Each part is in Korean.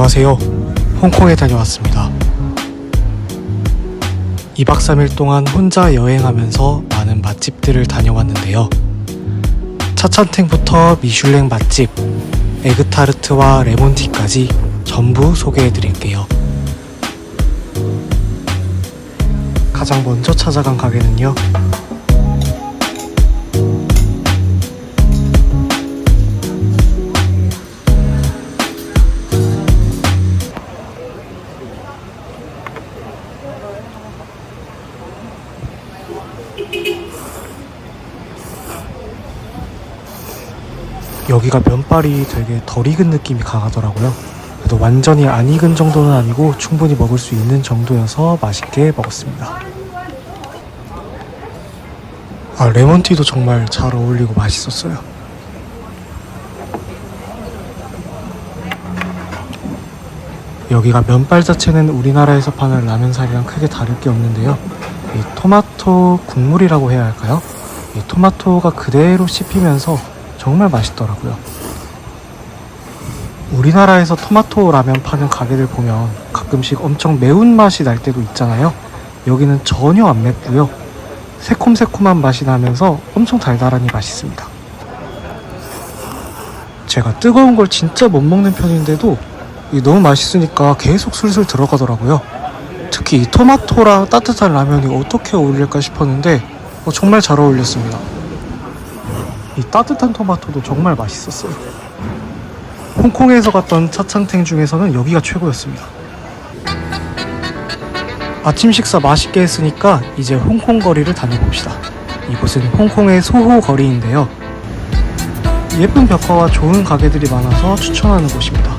안녕하세요. 홍콩에 다녀왔습니다. 2박 3일 동안 혼자 여행하면서 많은 맛집들을 다녀왔는데요. 차찬탱부터 미슐랭 맛집, 에그타르트와 레몬티까지 전부 소개해 드릴게요. 가장 먼저 찾아간 가게는요. 여기가 면발이 되게 덜 익은 느낌이 강하더라고요. 그래도 완전히 안 익은 정도는 아니고 충분히 먹을 수 있는 정도여서 맛있게 먹었습니다. 아, 레몬티도 정말 잘 어울리고 맛있었어요. 여기가 면발 자체는 우리나라에서 파는 라면살이랑 크게 다를 게 없는데요. 이 토마토 국물이라고 해야 할까요? 이 토마토가 그대로 씹히면서 정말 맛있더라고요. 우리나라에서 토마토 라면 파는 가게들 보면 가끔씩 엄청 매운 맛이 날 때도 있잖아요. 여기는 전혀 안 맵고요. 새콤새콤한 맛이 나면서 엄청 달달하니 맛있습니다. 제가 뜨거운 걸 진짜 못 먹는 편인데도 너무 맛있으니까 계속 술술 들어가더라고요. 특히 이 토마토랑 따뜻한 라면이 어떻게 어울릴까 싶었는데 어, 정말 잘 어울렸습니다. 이 따뜻한 토마토도 정말 맛있었어요. 홍콩에서 갔던 차창탱 중에서는 여기가 최고였습니다. 아침 식사 맛있게 했으니까 이제 홍콩 거리를 다녀봅시다. 이곳은 홍콩의 소호 거리인데요. 예쁜 벽화와 좋은 가게들이 많아서 추천하는 곳입니다.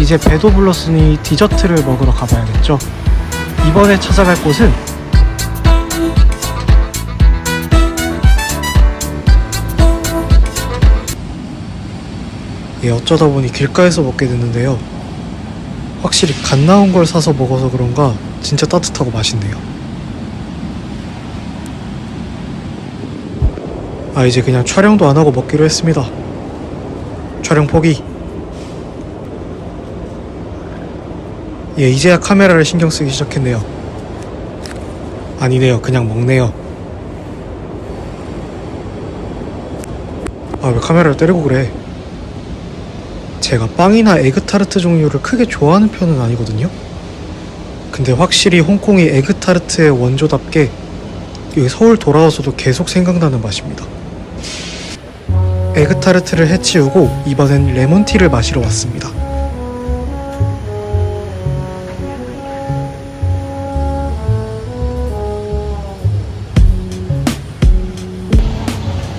이제 배도 불렀으니 디저트를 먹으러 가봐야겠죠. 이번에 찾아갈 곳은 예, 어쩌다 보니 길가에서 먹게 됐는데요. 확실히 갓 나온 걸 사서 먹어서 그런가 진짜 따뜻하고 맛있네요. 아, 이제 그냥 촬영도 안 하고 먹기로 했습니다. 촬영 포기. 예, 이제야 카메라를 신경 쓰기 시작했네요. 아니네요. 그냥 먹네요. 아, 왜 카메라를 때리고 그래? 제가 빵이나 에그타르트 종류를 크게 좋아하는 편은 아니거든요. 근데 확실히 홍콩이 에그타르트의 원조답게 서울 돌아와서도 계속 생각나는 맛입니다. 에그타르트를 해치우고 이번엔 레몬티를 마시러 왔습니다.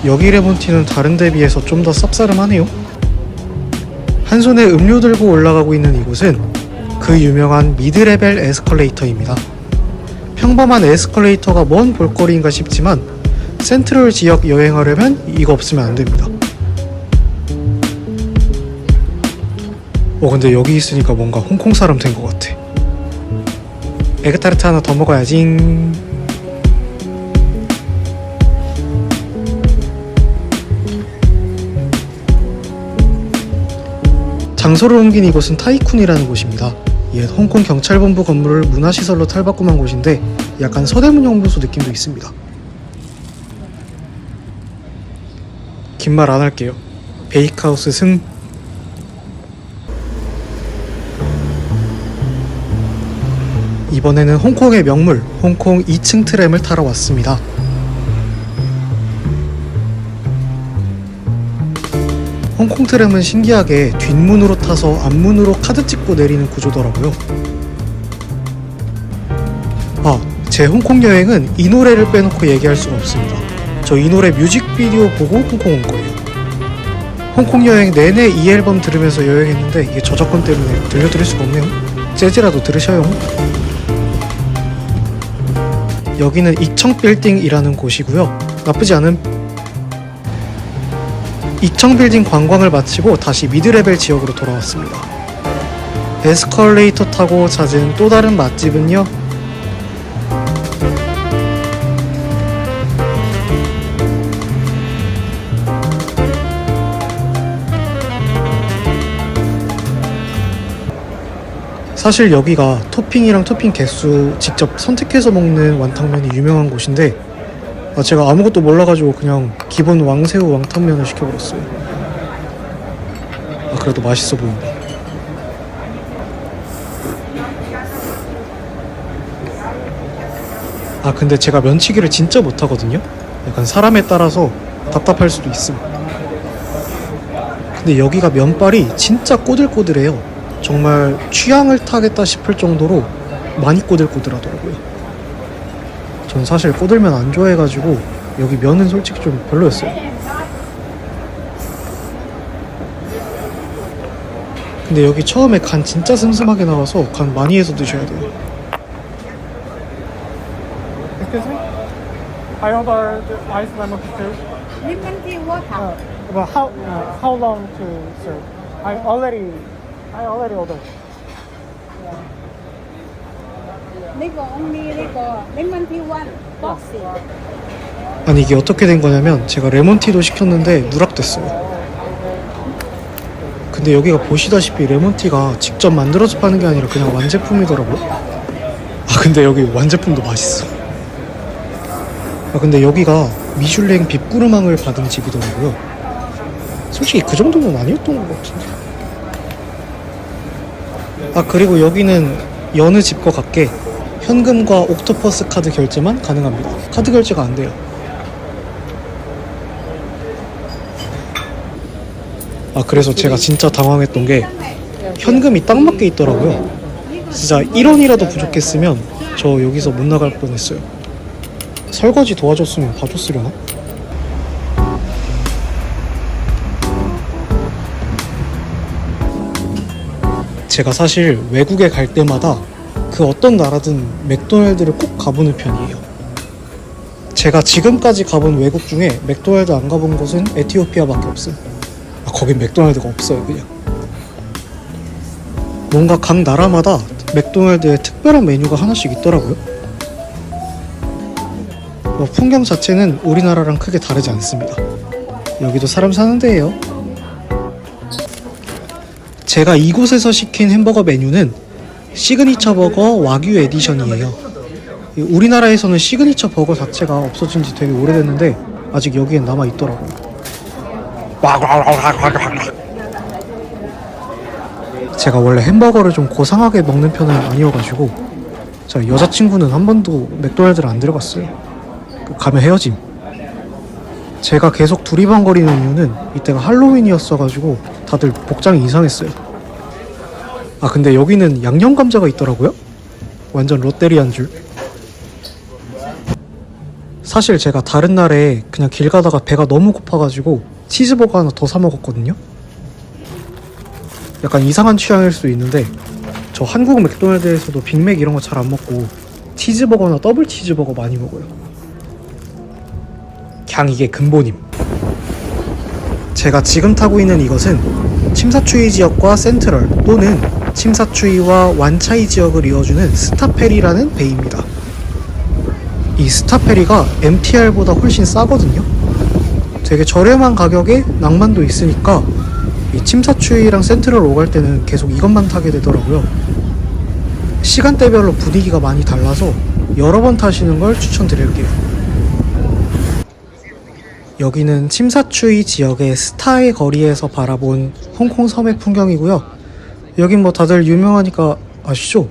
여기 레몬티는 다른 데 비해서 좀 더 쌉싸름하네요. 한 손에 음료 들고 올라가고 있는 이곳은 그 유명한 미드레벨 에스컬레이터입니다. 평범한 에스컬레이터가 뭔 볼거리인가 싶지만 센트럴 지역 여행하려면 이거 없으면 안 됩니다. 어 근데 여기 있으니까 뭔가 홍콩 사람 된 것 같아. 에그타르트 하나 더 먹어야지. 장소를 옮긴 이곳은 타이쿤이라는 곳입니다. 옛 홍콩 경찰본부 건물을 문화시설로 탈바꿈한 곳인데 약간 서대문 연구소 느낌도 있습니다. 긴 말 안 할게요. 베이크하우스 승. 이번에는 홍콩의 명물, 홍콩 2층 트램을 타러 왔습니다. 홍콩 트램은 신기하게 뒷문으로 타서 앞문으로 카드 찍고 내리는 구조더라고요. 아, 제 홍콩 여행은 이 노래를 빼놓고 얘기할 수가 없습니다. 저 이 노래 뮤직비디오 보고 홍콩 온 거예요. 홍콩 여행 내내 이 앨범 들으면서 여행했는데 이게 저작권 때문에 들려드릴 수가 없네요. 재즈라도 들으셔요. 여기는 이청 빌딩이라는 곳이고요. 나쁘지 않은 이청 빌딩 관광을 마치고 다시 미드레벨 지역으로 돌아왔습니다. 에스컬레이터 타고 찾은 또 다른 맛집은요. 사실 여기가 토핑이랑 토핑 개수 직접 선택해서 먹는 완탕면이 유명한 곳인데 아, 제가 아무것도 몰라가지고 그냥 기본 왕새우 왕탕면을 시켜버렸어요. 아 그래도 맛있어 보인다. 아 근데 제가 면치기를 진짜 못하거든요. 약간 사람에 따라서 답답할 수도 있음. 근데 여기가 면발이 진짜 꼬들꼬들해요. 정말 취향을 타겠다 싶을 정도로 많이 꼬들꼬들하더라고요. 전 사실 꼬들면 안 좋아해가지고 여기 면은 솔직히 좀 별로였어요. 근데 여기 처음에 간 진짜 슴슴하게 나와서 간 많이 해서 드셔야 돼요. Excuse me? I order the ice lemon tea. lemon tea water. Uh, but how uh, how long to serve? I already I already ordered. Go only go lemon. 아니 이게 어떻게 된 거냐면 제가 레몬티도 시켰는데 누락됐어요. 근데 여기가 보시다시피 레몬티가 직접 만들어서 파는 게 아니라 그냥 완제품이더라고요. 아 근데 여기 완제품도 맛있어. 아 근데 여기가 미슐랭 빕구르망을 받은 집이더라고요. 솔직히 그 정도는 아니었던 것 같은데. 아 그리고 여기는 여느 집과 같게 현금과 옥토퍼스 카드 결제만 가능합니다. 카드 결제가 안 돼요. 아 그래서 제가 진짜 당황했던 게 현금이 딱 맞게 있더라고요. 진짜 1원이라도 부족했으면 저 여기서 못 나갈 뻔했어요. 설거지 도와줬으면 봐줬으려나? 제가 사실 외국에 갈 때마다 그 어떤 나라든 맥도날드를 꼭 가보는 편이에요. 제가 지금까지 가본 외국 중에 맥도날드 안 가본 곳은 에티오피아밖에 없음. 아, 거긴 맥도날드가 없어요, 그냥. 뭔가 각 나라마다 맥도날드에 특별한 메뉴가 하나씩 있더라고요. 뭐 풍경 자체는 우리나라랑 크게 다르지 않습니다. 여기도 사람 사는 데예요. 제가 이곳에서 시킨 햄버거 메뉴는 시그니처 버거 와규 에디션이에요. 이 우리나라에서는 시그니처 버거 자체가 없어진 지 되게 오래됐는데 아직 여기엔 남아 있더라고요. 제가 원래 햄버거를 좀 고상하게 먹는 편은 아니어가지고 저 여자친구는 한 번도 맥도날드를 안 데려갔어요. 그 가면 헤어짐. 제가 계속 두리번거리는 이유는 이때가 할로윈이었어가지고 다들 복장이 이상했어요. 아 근데 여기는 양념 감자가 있더라고요. 완전 롯데리아인 줄. 사실 제가 다른 날에 그냥 길 가다가 배가 너무 고파가지고 치즈버거 하나 더 사 먹었거든요. 약간 이상한 취향일 수도 있는데 저 한국 맥도날드에서도 빅맥 이런 거 잘 안 먹고 치즈버거나 더블 치즈버거 많이 먹어요. 그냥 이게 근본임. 제가 지금 타고 있는 이것은 침사추이 지역과 센트럴 또는 침사추이와 완차이 지역을 이어주는 스타페리라는 베이입니다. 이 스타페리가 MTR보다 훨씬 싸거든요. 되게 저렴한 가격에 낭만도 있으니까 이 침사추이랑 센트럴 오갈 때는 계속 이것만 타게 되더라고요. 시간대별로 분위기가 많이 달라서 여러 번 타시는 걸 추천드릴게요. 여기는 침사추이 지역의 스타의 거리에서 바라본 홍콩 섬의 풍경이고요. 여긴 뭐 다들 유명하니까 아시죠?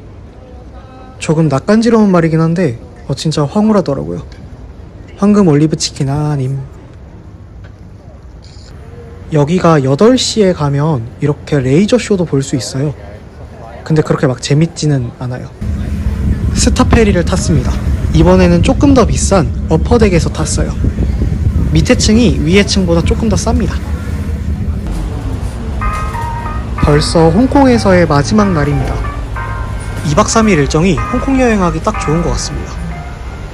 조금 낯간지러운 말이긴 한데 어 진짜 황홀하더라고요. 황금 올리브 치킨 아님. 여기가 8시에 가면 이렇게 레이저 쇼도 볼 수 있어요. 근데 그렇게 막 재밌지는 않아요. 스타페리를 탔습니다. 이번에는 조금 더 비싼 어퍼덱에서 탔어요. 밑에 층이 위에 층보다 조금 더 쌉니다. 벌써 홍콩에서의 마지막 날입니다. 2박 3일 일정이 홍콩 여행하기 딱 좋은 것 같습니다.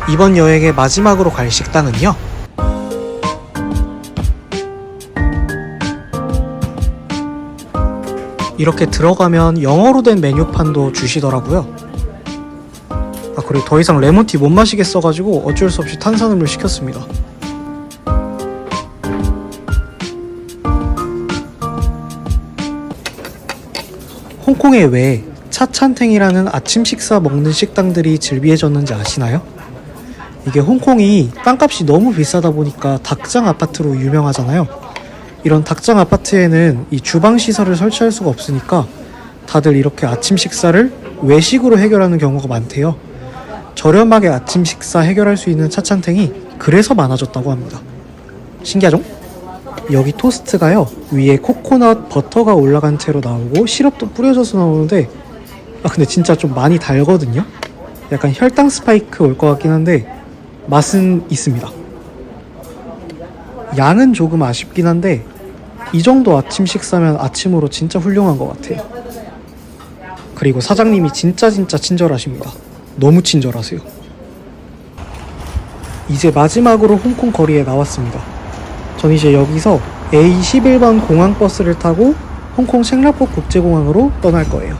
이번 여행의 마지막으로 갈 식당은요. 이렇게 들어가면 영어로 된 메뉴판도 주시더라고요. 아, 그리고 더 이상 레몬티 못 마시겠어가지고 어쩔 수 없이 탄산음료 시켰습니다. 홍콩에 왜 차찬탱이라는 아침 식사 먹는 식당들이 즐비해졌는지 아시나요? 이게 홍콩이 땅값이 너무 비싸다 보니까 닭장 아파트로 유명하잖아요. 이런 닭장 아파트에는 이 주방 시설을 설치할 수가 없으니까 다들 이렇게 아침 식사를 외식으로 해결하는 경우가 많대요. 저렴하게 아침 식사 해결할 수 있는 차찬탱이 그래서 많아졌다고 합니다. 신기하죠? 여기 토스트가요 위에 코코넛 버터가 올라간 채로 나오고 시럽도 뿌려져서 나오는데 아 근데 진짜 좀 많이 달거든요? 약간 혈당 스파이크 올 것 같긴 한데 맛은 있습니다. 양은 조금 아쉽긴 한데 이 정도 아침 식사면 아침으로 진짜 훌륭한 것 같아요. 그리고 사장님이 진짜 진짜 친절하십니다. 너무 친절하세요. 이제 마지막으로 홍콩 거리에 나왔습니다 전 이제 여기서 A11번 공항 버스를 타고 홍콩 쉥라포 국제공항으로 떠날 거예요.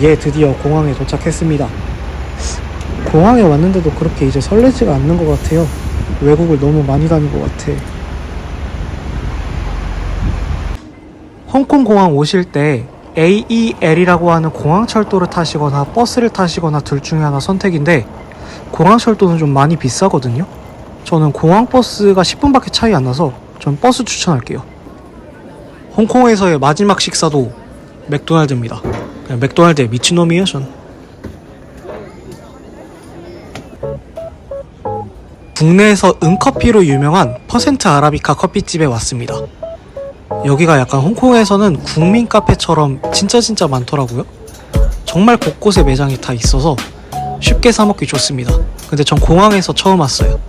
예, 드디어 공항에 도착했습니다. 공항에 왔는데도 그렇게 이제 설레지가 않는 것 같아요. 외국을 너무 많이 다닌 것 같아. 홍콩 공항 오실 때 AEL이라고 하는 공항 철도를 타시거나 버스를 타시거나 둘 중에 하나 선택인데 공항 철도는 좀 많이 비싸거든요. 저는 공항버스가 10분밖에 차이 안 나서 전 버스 추천할게요. 홍콩에서의 마지막 식사도 맥도날드입니다. 그냥 맥도날드의 미친놈이에요, 전. 국내에서 은커피로 유명한 퍼센트 아라비카 커피집에 왔습니다. 여기가 약간 홍콩에서는 국민 카페처럼 진짜 진짜 많더라고요. 정말 곳곳에 매장이 다 있어서 쉽게 사먹기 좋습니다. 근데 전 공항에서 처음 왔어요.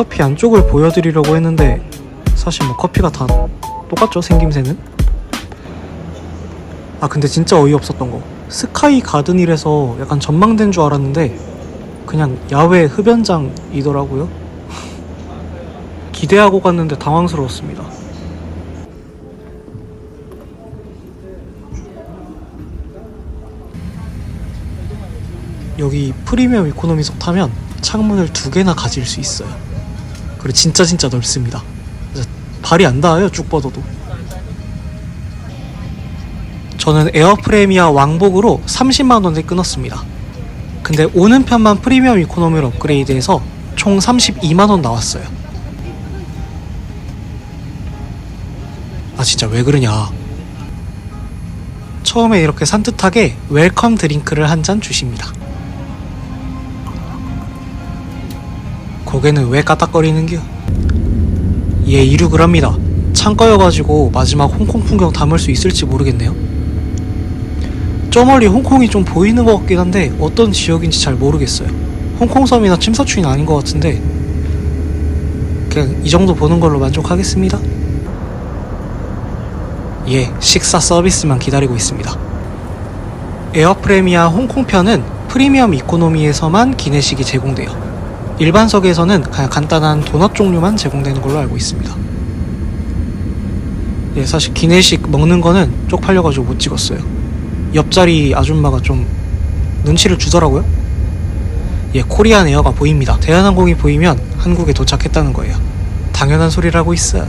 커피 안쪽을 보여드리려고 했는데 사실 뭐 커피가 다 똑같죠 생김새는? 아 근데 진짜 어이없었던 거. 스카이 가든이라서 약간 전망된 줄 알았는데 그냥 야외 흡연장이더라고요. 기대하고 갔는데 당황스러웠습니다. 여기 프리미엄 이코노미석 타면 창문을 두 개나 가질 수 있어요 그리고 진짜 진짜 넓습니다. 발이 안 닿아요 쭉 뻗어도. 저는 에어프레미아 왕복으로 30만 원에 끊었습니다. 근데 오는 편만 프리미엄 이코노미로 업그레이드해서 총 32만 원 나왔어요. 아 진짜 왜 그러냐. 처음에 이렇게 산뜻하게 웰컴 드링크를 한 잔 주십니다. 고개는 왜 까딱거리는겨? 얘 이륙을 합니다. 창가여가지고 마지막 홍콩 풍경 담을 수 있을지 모르겠네요. 저 멀리 홍콩이 좀 보이는 것 같긴 한데 어떤 지역인지 잘 모르겠어요. 홍콩섬이나 침사추이는 아닌 것 같은데 그냥 이 정도 보는 걸로 만족하겠습니다. 예, 식사 서비스만 기다리고 있습니다. 에어프레미아 홍콩편은 프리미엄 이코노미에서만 기내식이 제공돼요. 일반석에서는 그냥 간단한 도넛 종류만 제공되는 걸로 알고 있습니다. 예, 사실 기내식 먹는 거는 쪽팔려가지고 못 찍었어요. 옆자리 아줌마가 좀 눈치를 주더라고요. 예, 코리안 에어가 보입니다. 대한항공이 보이면 한국에 도착했다는 거예요. 당연한 소리라고 있어.